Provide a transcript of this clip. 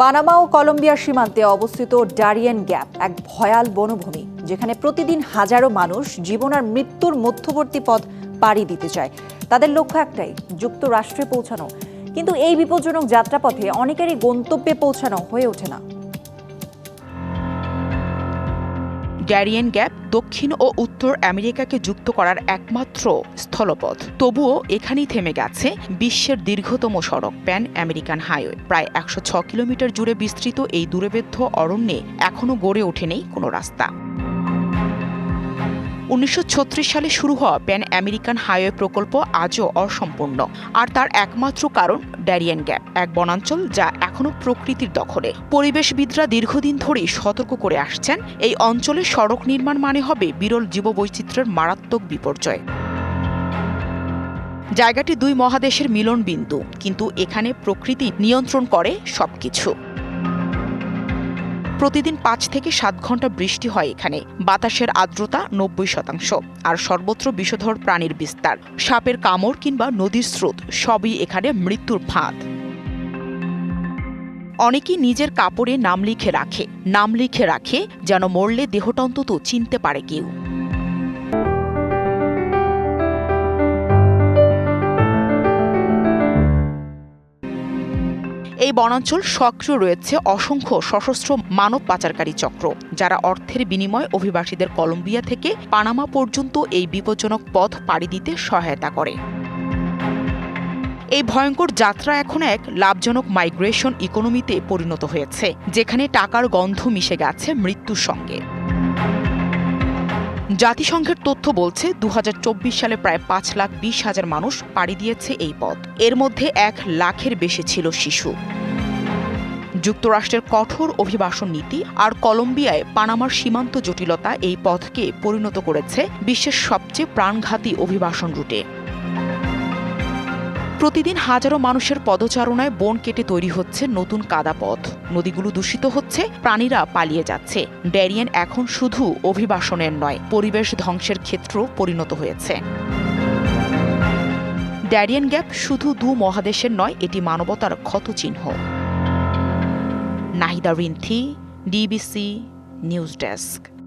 Panama ও কলম্বিয়ার সীমান্তে অবস্থিত ডারিয়েন গ্যাপ এক ভয়াল বনভূমি, যেখানে প্রতিদিন হাজারো মানুষ জীবন আর মৃত্যুর মধ্যবর্তী পথ পাড়ি দিতে চায়। তাদের লক্ষ্য একটাই, যুক্তরাষ্ট্রে পৌঁছানো। কিন্তু এই বিপজ্জনক যাত্রাপথে অনেকেরই গন্তব্যে পৌঁছানো হয়ে ওঠে না। ড্যারিয়েন গ্যাপ দক্ষিণ ও উত্তর আমেরিকাকে যুক্ত করার একমাত্র স্থলপথ। তবুও এখানেই থেমে গেছে বিশ্বের দীর্ঘতম সড়ক, প্যান আমেরিকান হাইওয়ে। প্রায় একশো কিলোমিটার জুড়ে বিস্তৃত এই দূরবেদ্ধ অরণ্যে এখনও গড়ে ওঠেনি কোনো রাস্তা। উনিশশো ছত্রিশ সালে শুরু হওয়া প্যান আমেরিকান হাইওয়ে প্রকল্প আজও অসম্পূর্ণ, আর তার একমাত্র কারণ ড্যারিয়ান গ্যাপ, এক বনাঞ্চল যা এখনও প্রকৃতির দখলে। পরিবেশবিদরা দীর্ঘদিন ধরেই সতর্ক করে আসছেন, এই অঞ্চলে সড়ক নির্মাণ মানে হবে বিরল জীববৈচিত্র্যের মারাত্মক বিপর্যয়। জায়গাটি দুই মহাদেশের মিলন বিন্দু কিন্তু এখানে প্রকৃতি নিয়ন্ত্রণ করে সবকিছু। প্রতিদিন পাঁচ থেকে সাত ঘণ্টা বৃষ্টি হয় এখানে। বাতাসের আর্দ্রতা নব্বই শতাংশ। আর সর্বত্র বিষধর প্রাণীর বিস্তার। সাপের কামড় কিংবা নদীর স্রোত সবই এখানে মৃত্যুর ফাঁদ। অনেকেই নিজের কাপড়ে নাম লিখে রাখে। নাম লিখে রাখে যেন মরলে দেহটা অন্তত চিনতে পারে কেউ। এই বনাঞ্চল সক্রিয় রয়েছে অসংখ্য সশস্ত্র মানব পাচারকারী চক্র, যারা অর্থের বিনিময়ে অভিবাসীদের কলম্বিয়া থেকে পানামা পর্যন্ত এই বিপজ্জনক পথ পাড়ি দিতে সহায়তা করে। এই ভয়ঙ্কর যাত্রা এখন এক লাভজনক মাইগ্রেশন ইকোনমিতে পরিণত হয়েছে, যেখানে টাকার গন্ধ মিশে গেছে মৃত্যুর সঙ্গে। জাতিসংঘের তথ্য বলছে দু হাজার চব্বিশ সালে প্রায় পাঁচ লাখ বিশ হাজার মানুষ পাড়ি দিয়েছে এই পথ। এর মধ্যে এক লাখের বেশি ছিল শিশু। যুক্তরাষ্ট্রের কঠোর অভিবাসন নীতি আর কলম্বিয়ায় পানামার সীমান্ত জটিলতা এই পথকে পরিণত করেছে বিশ্বের সবচেয়ে প্রাণঘাতী অভিবাসন রুটে। প্রতিদিন হাজারো মানুষের পদচারণায় বন কেটে তৈরি হচ্ছে নতুন কাদা পথ। নদীগুলো দূষিত হচ্ছে, প্রাণীরা পালিয়ে যাচ্ছে। ড্যারিয়েন এখন শুধু অভিবাসনের নয়, পরিবেশ ধ্বংসের ক্ষেত্র পরিণত হয়েছে। ড্যারিয়েন গ্যাপ শুধু দু মহাদেশের নয়, এটি মানবতার ক্ষতচিহ্ন। Nahida Rinthi, DBC news desk.